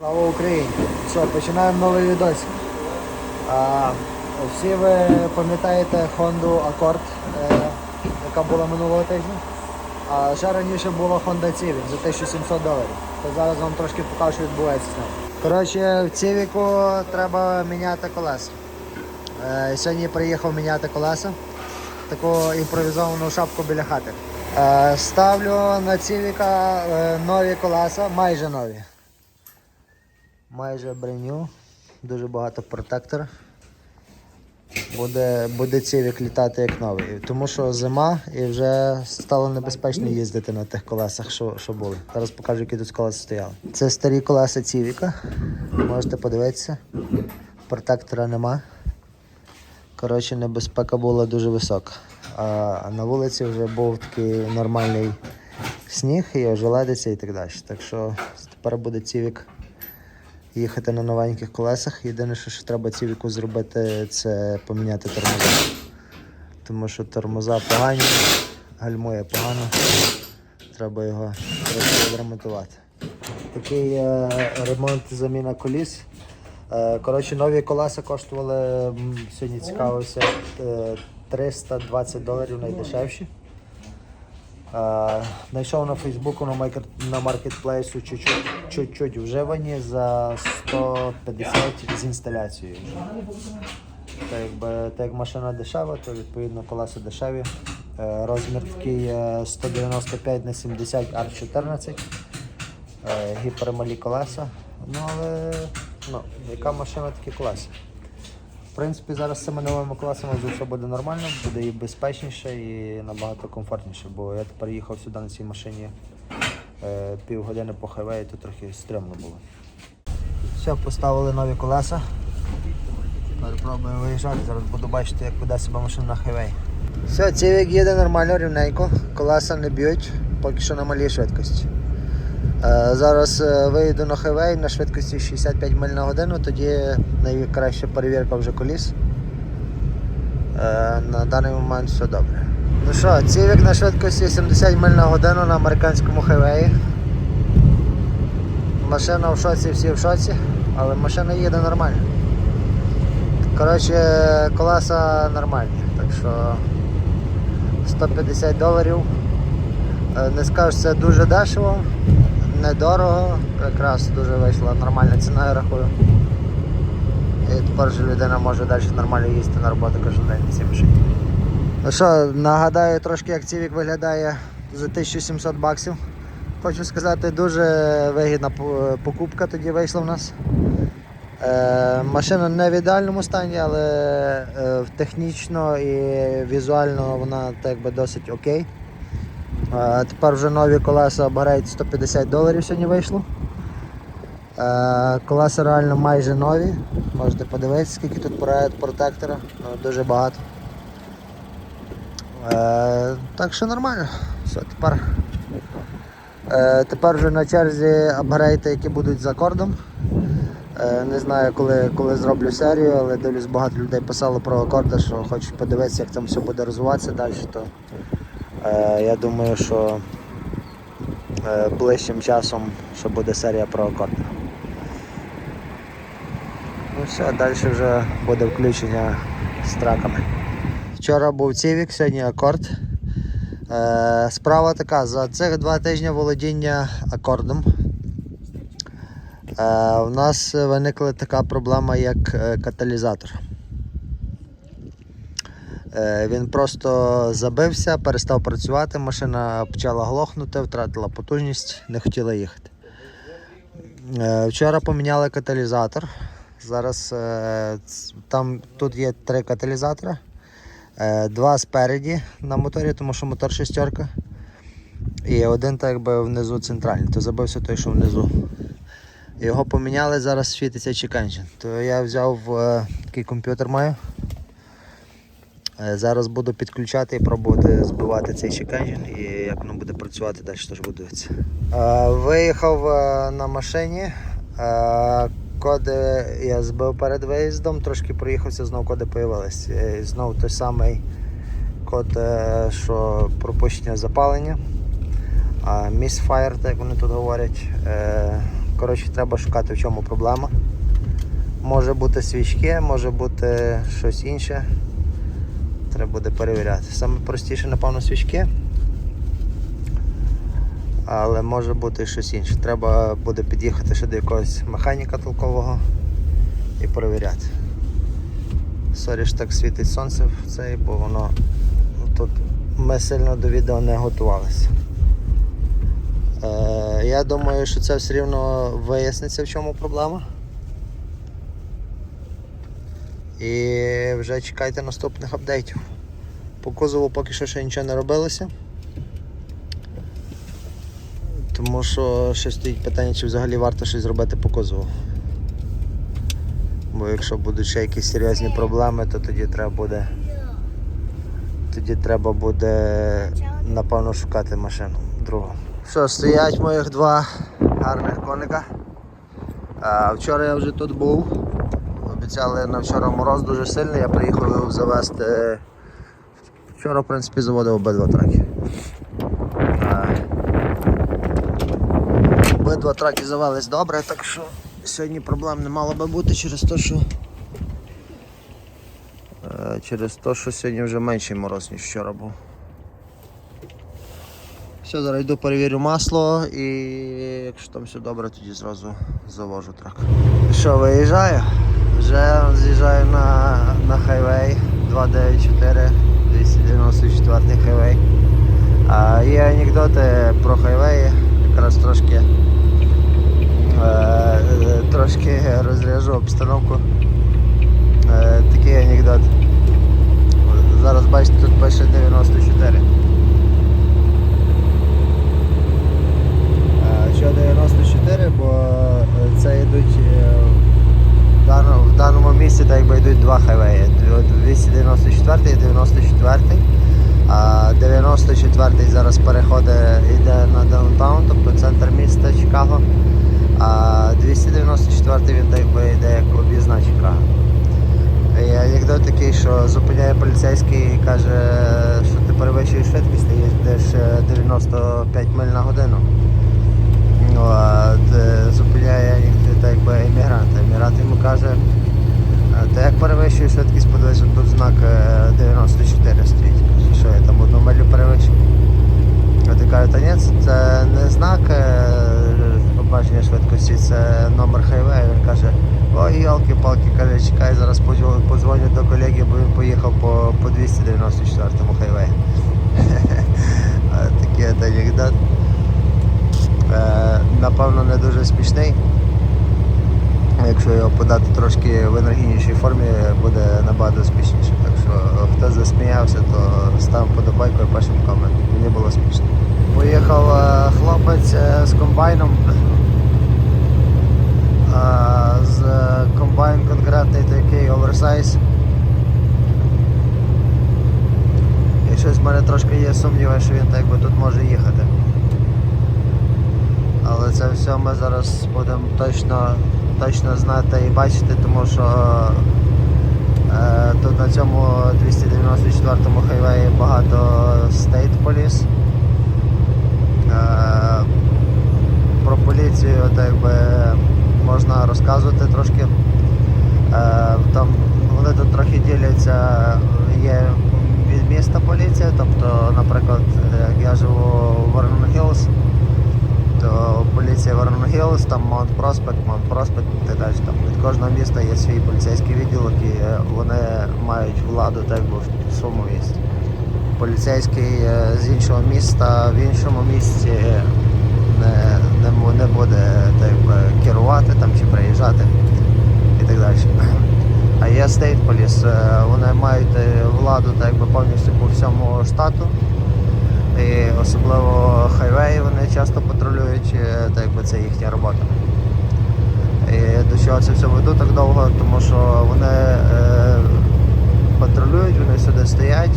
Слава Україні! Що, починаємо новий відос. А, всі ви пам'ятаєте Honda Accord, е, яка була минулого тижня. А ще раніше була Honda Civic за 1700 доларів. То зараз вам трошки покажу, що відбувається з. Коротше, в Civic треба міняти колеса. Е, сьогодні приїхав міняти колеса. Таку імпровізовану шапку біля хати. Е, ставлю на Civic е, нові колеса, майже нові. Майже бреню, дуже багато протектор. Буде, буде цівік літати як новий. Тому що зима і вже стало небезпечно їздити на тих колесах, що, що були. Зараз покажу, які тут колеса стояли. Це старі колеса цівіка. Можете подивитися. Протектора нема. Коротше, небезпека була дуже висока. А на вулиці вже був такий нормальний сніг і ожеледиться і так далі. Так що тепер буде цівік їхати на новеньких колесах. Єдине, що ще треба цівіку зробити, це поміняти тормоза. Тому що тормоза погані, гальмує погано. Треба його відремонтувати. Такий е, ремонт заміна коліс. Е, коротше, нові колеса коштували, сьогодні цікавився, е, 320 доларів найдешевші. Е, Знайшов на Фейсбуку на, маркетплейсу чуть-чуть, вживані за 150 з інсталяцією. Так, якби, так як машина дешева, то відповідно колеса дешеві. Е, Розмір такий е, 195 на 70 R14. Е, Гіпермалі колеса. Ну але ну, яка машина такі колеса? В принципі, зараз з цими новими колесами вже все буде нормально, буде і безпечніше, і набагато комфортніше, бо я тепер їхав сюди на цій машині е, півгодини по хайвею, то трохи стрьомно було. Все, поставили нові колеса. Тепер пробуємо виїжджати, зараз буду бачити, як веде себе машина на хайвей. Все, цівік їде нормально, рівненько, колеса не б'ють, поки що на малій швидкості. Е, Зараз е, виїду на хайвей на швидкості 65 миль на годину, тоді найкраща перевірка вже коліс. Е, На даний момент все добре. Ну що, цівік на швидкості 70 миль на годину на американському хайвеї. Машина в шоці, всі в шоці, але машина їде нормально. Коротше, колеса нормальні, так що 150 доларів. Не скажу, це дуже дешево, недорого, якраз дуже вийшла нормальна ціна, я рахую. І тепер вже людина може далі нормально їсти на роботу кожен день цій машині. Ну що, нагадаю трошки, як цівік виглядає за 1700 баксів. Хочу сказати, дуже вигідна покупка тоді вийшла в нас. Е, машина не в ідеальному стані, але е, технічно і візуально вона так би досить окей. Тепер вже нові колеса обгорають 150 доларів сьогодні вийшло. Е, колеса реально майже нові. Можете подивитися, скільки тут протектора. Ну, дуже багато. Е, так що нормально. Все, тепер, е, тепер вже на черзі апгрейти, які будуть з акордом. Е, Не знаю, коли, коли зроблю серію, але дивлюсь, багато людей писало про акорди, що хочуть подивитися, як там все буде розвиватися далі. То, я думаю, що е, ближчим часом що буде серія про акорди. Ну все, далі вже буде включення з траками. Вчора був Цівік, сьогодні акорд. Е, справа така, за цих два тижні володіння акордом. Е, у нас виникла така проблема, як е, каталізатор. Е, він просто забився, перестав працювати, машина почала глохнути, втратила потужність, не хотіла їхати. Е, вчора поміняли каталізатор. Зараз е, там тут є три каталізатора. Два спереді на моторі, тому що мотор шестерка. І один так якби внизу центральний, то забився той, що внизу. Його поміняли, зараз світиться чекенджин. То я взяв такий комп'ютер маю. Е, зараз буду підключати і пробувати збивати цей чекенджин і як воно буде працювати, далі теж буду дивитися. Е, виїхав е, на машині. Коди я збив перед виїздом, трошки проїхався, знову коди появились. Е, Знову той самий код, що пропущення запалення. Misfire, так як вони тут говорять, Коротше, треба шукати, в чому проблема. Може бути свічки, може бути щось інше. Треба буде перевіряти. Саме простіше, напевно, свічки. Але може бути щось інше. Треба буде під'їхати ще до якогось механіка толкового і перевіряти. Сорі ж так світить сонце в цей, бо воно тут ми сильно до відео не готувалися. Е, я думаю, що це все рівно виясниться, в чому проблема. І вже чекайте наступних апдейтів. По кузову поки що ще нічого не робилося. Тому що ще стоїть питання, чи взагалі варто щось зробити по кузову. Бо якщо будуть ще якісь серйозні проблеми, то тоді треба буде. Тоді треба буде напевно шукати машину другу. Що, стоять моїх два гарних коника. А, вчора я вже тут був. Обіцяли на вчора мороз дуже сильний, я приїхав його завести. Вчора, в принципі, заводив обидва траки. Обидва траки завелись добре, так що сьогодні проблем не мало би бути через те, що е, через те, що сьогодні вже менший мороз, ніж вчора був. Все, зараз йду перевірю масло і якщо там все добре, тоді зразу завожу трак. Що, виїжджаю? Вже з'їжджаю на, на хайвей 294, 294 хайвей. А є анекдоти про хайвеї, якраз трошки, е, трошки розряжу обстановку. Е, такий анекдот. Зараз бачите, тут пише 94. Е, Що 94, бо е, це йдуть е, в даному, в даному місці так якби йдуть два хайвеї. 294 і 94. А 94 зараз переходить йде на даунтаун, тобто центр міста Чикаго. А 294-й він так якби йде як об'їзна Чикаго. І анекдот такий, що зупиняє поліцейський і каже, що ти перевищуєш швидкість, ти е, 95 миль на годину. Ну, а зупиняє їх так якби емігрант. Емігрант йому каже, «А ти як перевищуєш швидкість, подивись, тут знак е, 94 стоїть. Каже, Що я там одну милю перевищив? А ти каже, та ні, це- це не знак е, обмеження швидкості, це номер хайвею. Він каже, ой, йолки-палки, каже, чекай, зараз подзвоню, подзвоню до колеги, бо він поїхав по, по 294 хайвею. А, Такий от анекдот. Е, напевно, не дуже смішний. Якщо його подати трошки в енергійнішій формі, буде набагато смішніше. Так що хто засміявся, то став подобайку і пишемо комент. Мені було смішно. Поїхав е, хлопець е, з комбайном. З комбайн конкретний такий оверсайз. Щось в мене трошки є сумніви, що він так би тут може їхати. Але це все ми зараз будемо точно, точно знати і бачити, тому що е, тут на цьому 294-му хайвеї багато стейт поліс. Е, про поліцію так якби можна розказувати трошки. Е, там вони тут трохи діляться, є міста поліція, тобто, наприклад, як я живу в Вернон Хіллс, то поліція Вернон Хіллз, там Маунт Проспект, Маунт Проспект і так далі. Там від кожного міста є свій поліцейський відділок і е, вони мають владу так би в своєму місті. Поліцейський е, з іншого міста в іншому місті не, не, мо- не буде так би, керувати там чи приїжджати і так далі. А є State Police, е, вони мають е, владу так би повністю по всьому штату. І особливо хайвеї вони часто патрулюють, е, так якби це їхня робота. І до чого це все веду так довго, тому що вони е, патрулюють, вони сюди стоять.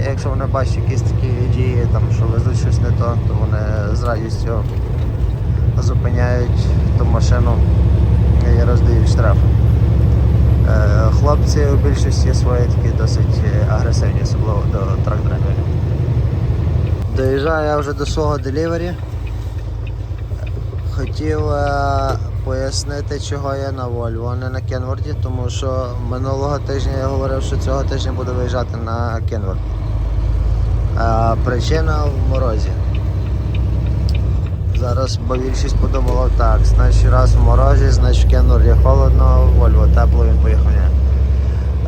І якщо вони бачать якісь такі дії, там, що везуть щось не то, то вони з радістю зупиняють ту машину і роздають штрафи. Е, Хлопці у більшості свої такі досить е, агресивні, особливо до трак-драйверів. Доїжджаю я вже до свого делівері. Хотів е, пояснити, чого я на Volvo, а не на Кенворді, тому що минулого тижня я говорив, що цього тижня буду виїжджати на Кенворд. Причина в морозі. Зараз бо більшість подумала так, значить раз в морозі, значить в Кенворді холодно, в Volvo тепло, він поїхав. Ні.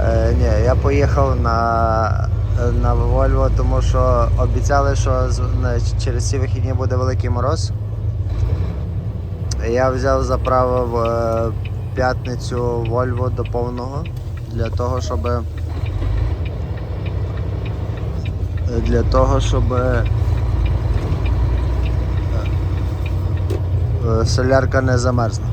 Е, ні, я поїхав на, на Volvo, тому що обіцяли, що через ці вихідні буде великий мороз. Я взяв заправив е, п'ятницю Volvo до повного для того, щоб для того, щоб е, е, солярка не замерзла.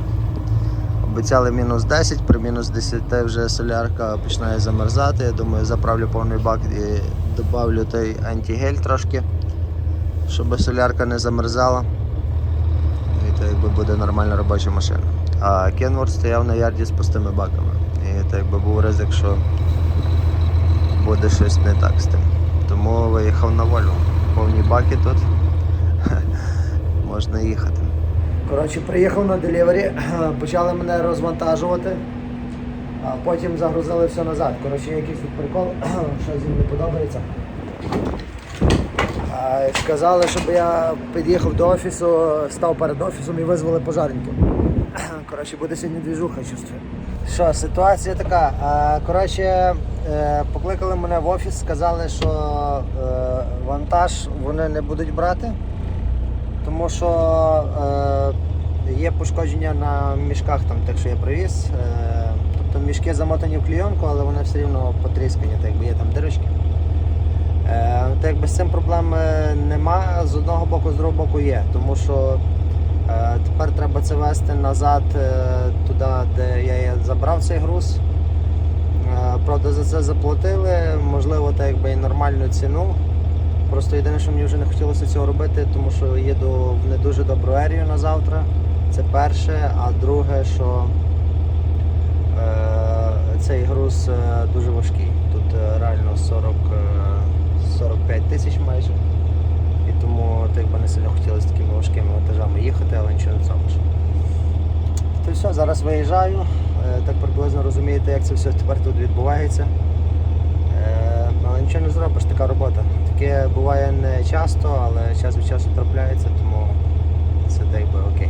Обіцяли мінус 10, при мінус 10 вже солярка починає замерзати. Я думаю, заправлю повний бак і додавлю той антигель трошки, щоб солярка не замерзала. І то якби буде нормальна робоча машина. А Кенворд стояв на ярді з пустими баками. І то якби був ризик, що буде щось не так з тим. Тому виїхав на Volvo. Повні баки тут. Можна їхати. Коротше, приїхав на делівері, почали мене розвантажувати, а потім загрузили все назад. Коротше, якийсь тут прикол, що їм не подобається. Сказали, щоб я під'їхав до офісу, став перед офісом і визвали пожарників. Коротше, буде сьогодні двіжуха, чувствую. Що, ситуація така. Коротше, е, покликали мене в офіс, сказали, що е, вантаж вони не будуть брати, тому що е, є пошкодження на мішках, там, так що я привіз. Е, тобто мішки замотані в клійонку, але вони все рівно потріскані, так якби є там дирочки. Е, то якби з цим проблем е, нема. З одного боку, з другого боку є. Тому що е, тепер треба це вести назад е, туди, де я забрав цей груз. Е, правда, за це заплатили, можливо, так якби і нормальну ціну. Просто єдине, що мені вже не хотілося цього робити, тому що їду в не дуже добру ерію на завтра. Це перше, а друге, що е, цей груз е, дуже важкий. Тут е, реально 40, е, 45 тисяч майже. І тому так не сильно хотілося такими важкими вантажами їхати, але нічого не зробиш. То все, зараз виїжджаю. Е, Так приблизно розумієте, як це все тепер тут відбувається. Е, нічого не зробиш, така робота. Таке буває не часто, але час від часу трапляється, тому це дай би окей.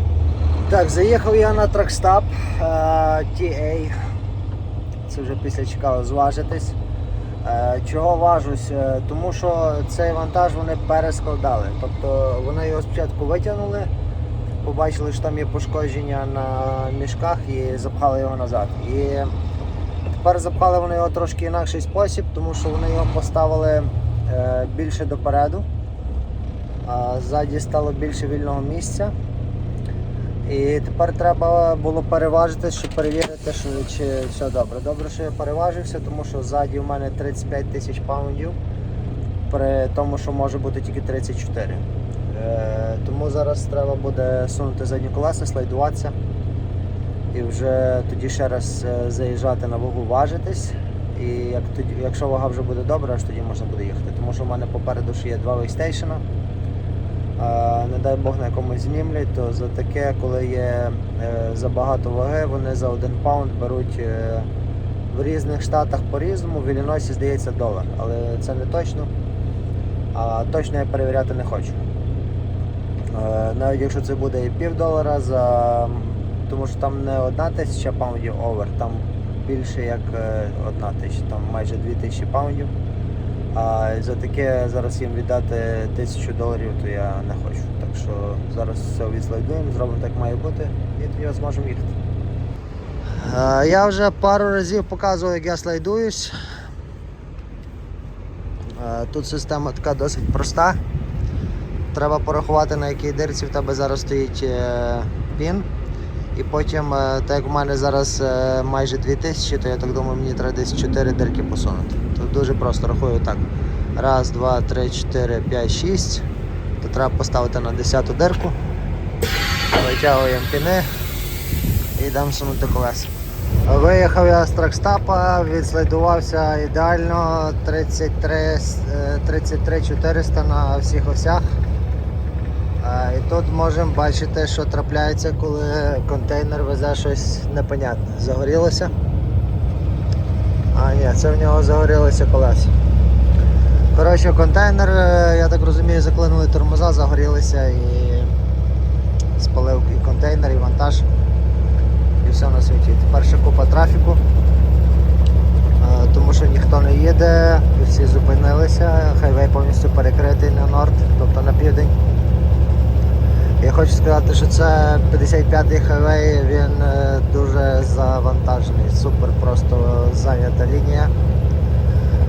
Так, заїхав я на тракстап е, TA. Це вже після чекав зважитись. Е, Чого важусь? Е, Тому що цей вантаж вони перескладали. Тобто вони його спочатку витягнули, побачили, що там є пошкодження на мішках і запхали його назад. І тепер запхали вони його трошки інакший спосіб, тому що вони його поставили е, більше допереду, а ззаді стало більше вільного місця. І тепер треба було переважити, щоб перевірити, що, чи все добре. Добре, що я переважився, тому що ззаді у мене 35 тисяч паундів, при тому, що може бути тільки 34. Е, тому зараз треба буде сунути задні колеса, слайдуватися і вже тоді ще раз е, заїжджати на вагу, важитись. І як тоді, якщо вага вже буде добра, аж тоді можна буде їхати. Тому що в мене попереду ще є два вейстейшена. Не дай Бог на якомусь знімлять, то за таке, коли є е, забагато ваги, вони за один паунд беруть е, в різних штатах по-різному, в Іллінойсі здається долар, але це не точно. А точно я перевіряти не хочу. Навіть якщо це буде і пів долара, за... тому що там не одна тисяча паундів овер, там більше як е, одна тисяча, там майже дві тисячі паундів. А за таке зараз їм віддати тисячу доларів, то я не хочу. Так що зараз все відслайдуємо, зробимо так має бути і тоді зможемо їхати. Я вже пару разів показував, як я слайдуюсь. Е, Тут система така досить проста. Треба порахувати, на якій дирці в тебе зараз стоїть е, пін. І потім, е, так як в мене зараз е, майже 2000, то я так думаю, мені треба десь 4 дирки посунути. Тут дуже просто рахую так. Раз, два, три, чотири, п'ять, шість. То треба поставити на 10 дирку. Витягуємо піни і йдемо сунути колеса. Виїхав я з тракстапа, відслайдувався ідеально 33, е, 33 400 на всіх осях. І тут можемо бачити, що трапляється, коли контейнер везе щось непонятне. Загорілося. А, ні, це в нього загорілися колеса. Коротше, контейнер, е, я так розумію, заклинули тормоза, загорілися і спалив і контейнер, і вантаж. І все на світі. Тепер ще купа трафіку, е, тому що ніхто не їде, всі зупинилися, хайвей повністю перекритий на норд, тобто на південь. Я хочу сказати, що це 55-й хайвей, він е, дуже завантажений, супер просто зайнята лінія.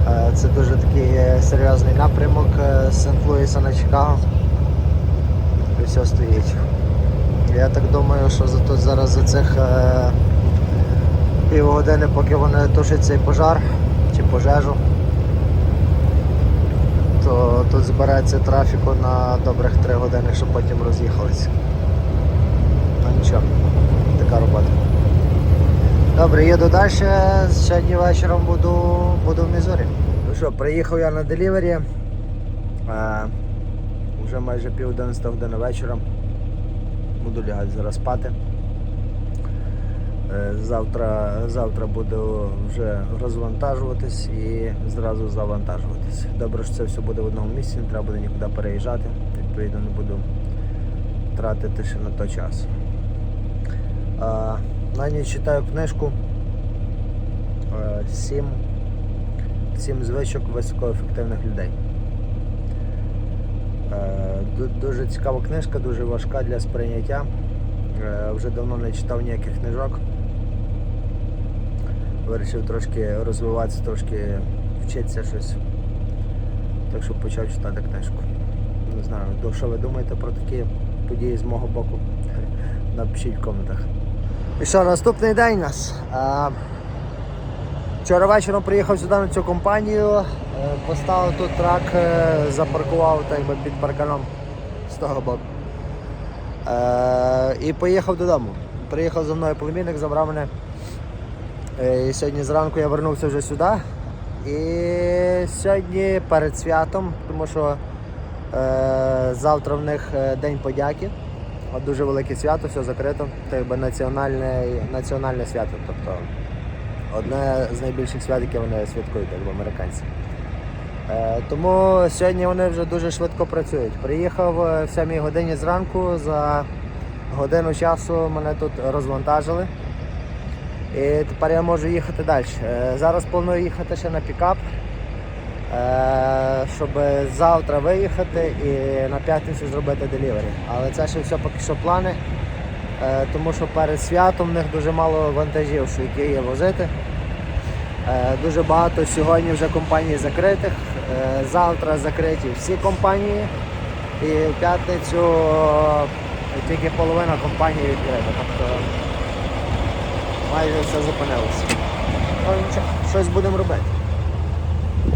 Е, Це дуже такий е, серйозний напрямок Сент-Луіса на Чикаго. І все стоїть. Я так думаю, що за тут зараз за цих півгодини, поки вони тушать цей пожар чи пожежу, то тут збереться трафіку на добрих 3 години, щоб потім роз'їхалися. Ну нічого, така робота. Добре, їду далі. Сьогодні вечором буду, буду в Мізурі. Ну що, приїхав я на делівері. Е, вже майже пів 11 години вечора. Буду лягати зараз спати. Е, Завтра, завтра буду вже розвантажуватись і зразу завантажуватись. Добре, що це все буде в одному місці, не треба буде нікуди переїжджати. Відповідно, не буду тратити ще на той час. А, на ніч читаю книжку. Е, Сім, сім звичок високоефективних людей. Е, Дуже цікава книжка, дуже важка для сприйняття. Вже давно не читав ніяких книжок. Вирішив трошки розвиватися, трошки вчитися щось. Так що почав читати книжку. Не знаю, що ви думаєте про такі події з мого боку? Напишіть в коментах. І що, наступний день у нас. А, Вчора вечором приїхав сюди на цю компанію, е, поставив тут трак, е, запаркував так би під парканом з того боку. Е, І поїхав додому. Приїхав за мною племінник, забрав мене. Е, І сьогодні зранку я вернувся вже сюди. І сьогодні перед святом, тому що е, завтра в них е, День подяки. Дуже велике свято, все закрито. Це національне, національне свято. Тобто одне з найбільших свят, яке вони святкують, якби американці. Е, тому сьогодні вони вже дуже швидко працюють. Приїхав в 7 годині зранку, за годину часу мене тут розвантажили. І тепер я можу їхати далі. Е, Зараз планую їхати ще на пікап, е, щоб завтра виїхати і на п'ятницю зробити делівері. Але це ще все поки що плани, е, тому що перед святом в них дуже мало вантажів, що які є возити. Дуже багато сьогодні вже компаній закритих. Завтра закриті всі компанії. І в п'ятницю тільки половина компаній відкрита. Тобто майже все зупинилося. Щось будемо робити.